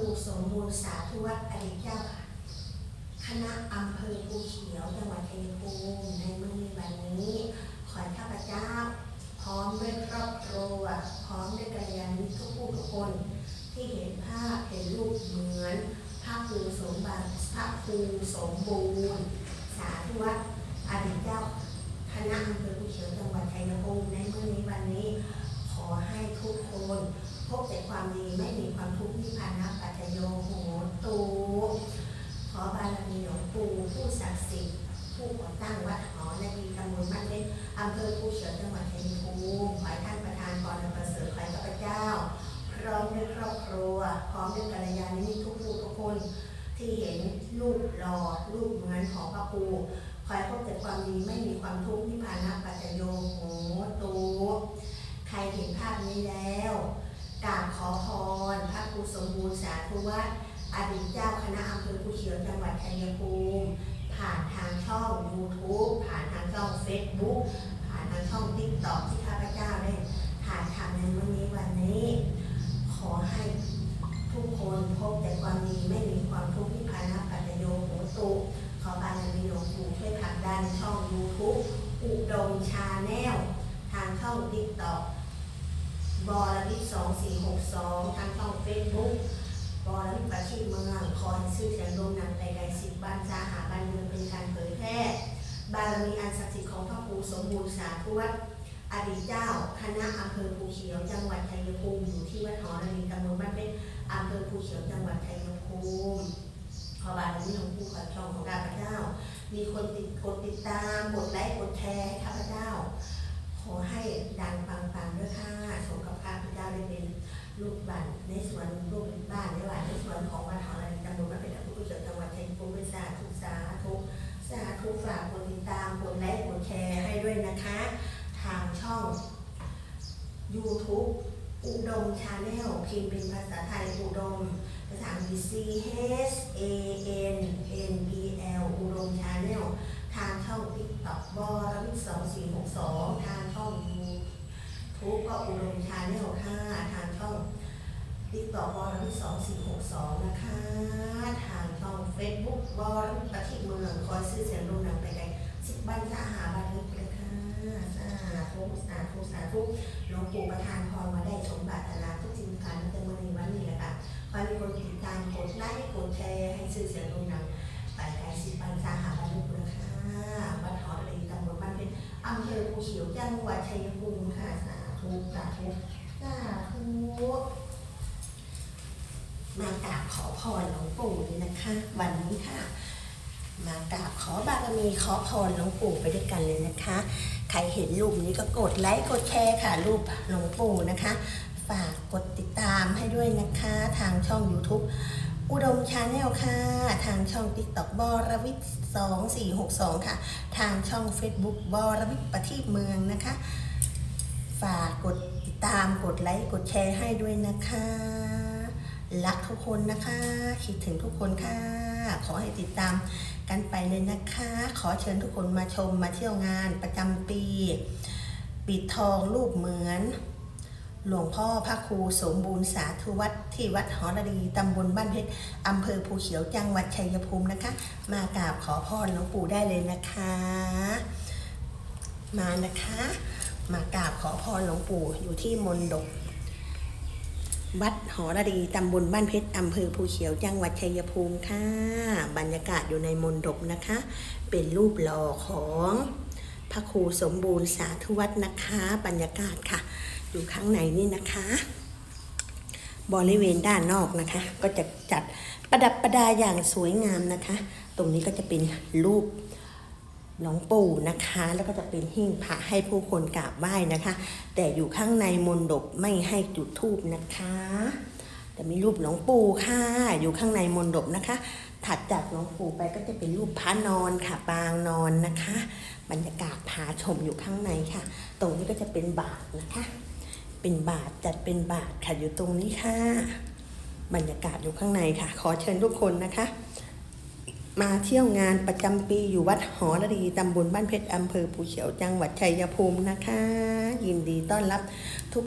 ครูสมบูรณ์สาธุวัดอริยเจ้าค่ะคณะอำเภอภูเขียวจังหวัดชัยภูมิในมื้อวันนี้ ขอให้ข้าพเจ้า พร้อมด้วยครอบครัวพร้อมด้วยกัลยาณมิตรทุกผู้ทุกคน ที่เห็นภาพเห็นรูปเหมือนพระครูสมบัติพระครูสมบูรณ์ สาธุวัดอริยเจ้าคณะอำเภอภูเขียวจังหวัดชัยภูมิในมื้อนี้วันนี้ ขอให้ทุกคน พบแต่ความดีไม่านปัจโยโหตูขอบารมีหลวงปู่ผู้ศักดิ์สิทธิ์ผู้ก่อตั้งวัดหอนาดีตำบลบ้านเล็กอำเภอภูเขียวจังหวัดชัยภูมิขอให้ท่านประธานพรอันประเสริฐขอให้ข้าพเจ้า พร้อมด้วยครอบครัว พร้อมด้วยกัลยาณมิตรทุกผู้ทุกคน ที่เห็นรูปหล่อรูปเหมือนของพระครูขอให้พบแต่ความดีไม่มีความทุกข์นิพพานะปัจจโยโหตูใครเห็นภาพนี้แล้วกราบขอพรพระครูสม บูรณ์สาธุวัดอดีตเจ้าคณะอำเภอภูเขียวจังหวัดชัยภูมิ ผ่านทางช่อง YouTube ผ่านทางช่อง Facebook ผ่านทางช่อง TikTok ที่ข้าพเจ้าได้ถ่ายทำในวันนี้วันนี้ ขอให้ทุกคนพบแต่ความดีไม่มีความทุกข์นิพพานะปัจจโยโหตุขอบารมีหลวงปู่ช่วยผลักดันช่อง YouTube อุดมชาแนลทางช่อง TikTok บอระวิสองสี่หกสองทางช่อง Facebook ีเมืองคอยชื่อเสียงโด่งดังไปไกลสิบบ้านจาหาบ้านเมืองเป็นการเผยแพร่บารมีอันศักดิ์สิทธิ์ของพระครูสมบูรณ์สาธุวัดอดีตเจ้าคณะอำเภอภูเขียวจังหวัดชัยภูมิอยู่ที่วัดหอระดีตำบลบ้านเป็นอำเภอภูเขียวจังหวัดชัยภูมิขอบารมีหลวงปู่ขอช่องของข้าพเจ้า มีคนติดกดติดตามกดไลค์กดแชร์ให้ข้าพเจ้า ขอให้ดังปังๆด้วยค่ะสมกับข้าพเจ้าได้เป็น ลูกบ้านในสวนลูกบ้านในวัดในสวนของวัดหอระดีตำบลบ้านเป็นอำเภอภูเขียวจังหวัดชัยภูมิสาธุสาธุสาธุฝากกดติดตามกดไลค์กดแชร์ให้ด้วยนะคะ ทางช่อง YouTube อุดมชาแนลพิมพ์เป็นภาษาไทยอุดม ภาษาอังกฤษ C H A N N B L อุดมชาแนลทางช่อง TikTok บอรวิทสองสี่หกสองทางช่อง YouTube ก็อุดมชาแนลค่ะ ทางช่อง TikTok บอรวิทสองสี่หกสองนะคะ ทางช่อง Facebook บอรวิทประทิเมืองคอยซื้อเสียงโด่งดังไปไกลสิบบันสาหาบันลึกเลยค่ะสาธุสาธุสาธุหลวงปู่ประทานพรมาได้สมบัตินาทุกสิ่งการตั้งแต่เมื่อในวันนี้แหละค่ะขอให้มีคนติดตามกดไลค์กดแชร์ให้สื่อเสียงโด่งดังไปไกลสิปันสาหาบรรลุคุณค่ะวัดหอระลีตำบลบ้านเป็นอำเภอภูเขียวจังหวัดชัยภูมิ ธุสาธุสาธุมากราบขอพรหลวงปู่เลยนะคะ วันนี้ค่ะ มากราบขอบารมีขอพรหลวงปู่ไปด้วยกันเลยนะคะ ใครเห็นรูปนี้ก็กดไลค์กดแชร์ค่ะ รูปหลวงปู่นะคะ ฝากกดติดตามให้ด้วยนะคะ ทางช่อง YouTube อุดมชาแนลค่ะ ทางช่อง TikTok บอรวิทย์2462ค่ะ ทางช่อง Facebook บอรวิทประทีปเมืองนะคะ ฝากกดติดตามกดไลค์กดแชร์ให้ด้วยนะคะ รักทุกคนนะคะ คิดถึงทุกคนค่ะ ขอให้ติดตามกันไปเลยนะคะ ขอเชิญทุกคนมาชมมาเที่ยวงานประจำปี ปิดทองรูปเหมือน หลวงพ่อพระครูสมบูรณ์สาธุวัดที่วัดหอระดีตำบลบ้านเพชรอำเภอภูเขียวจังหวัดชัยภูมินะคะ มากราบขอพรหลวงปู่ได้เลยนะคะ มานะคะ มากราบขอพรหลวงปู่อยู่ที่มนดก วัดหอระดีตำบลบ้านเพชรอำเภอภูเขียวจังหวัดชัยภูมิค่ะ บรรยากาศอยู่ในมนดบนะคะ เป็นรูปหล่อของพระครูสมบูรณ์สาธุวัดนะคะ บรรยากาศค่ะ อยู่ข้างในนี่นะคะ บริเวณด้านนอกนะคะ ก็จะจัดประดับประดาอย่างสวยงามนะคะ ตรงนี้ก็จะเป็นรูป หลวงปู่นะคะ แล้วก็จะเป็นหิ้งพระให้ผู้คนกราบไหว้นะคะ แต่อยู่ข้างในมนดบไม่ให้จุดธูปนะคะ แต่มีรูปหลวงปู่ค่ะ อยู่ข้างในมนดบนะคะ ถัดจากหลวงปู่ไปก็จะเป็นรูปพระนอนค่ะ ปางนอนนะคะ บรรยากาศพาชมอยู่ข้างในค่ะ ตรงนี้ก็จะเป็นบาทนะคะ เป็นบาทจัดเป็นบาทค่ะอยู่ตรงนี้ค่ะ บรรยากาศอยู่ข้างในค่ะ ขอเชิญทุกคนนะคะ มาเที่ยวงานประจำปีอยู่วัดหอระดีตำบลบ้านเพชรอำเภอภูเขียวจังหวัดชัยภูมินะคะ ยินดีต้อนรับทุก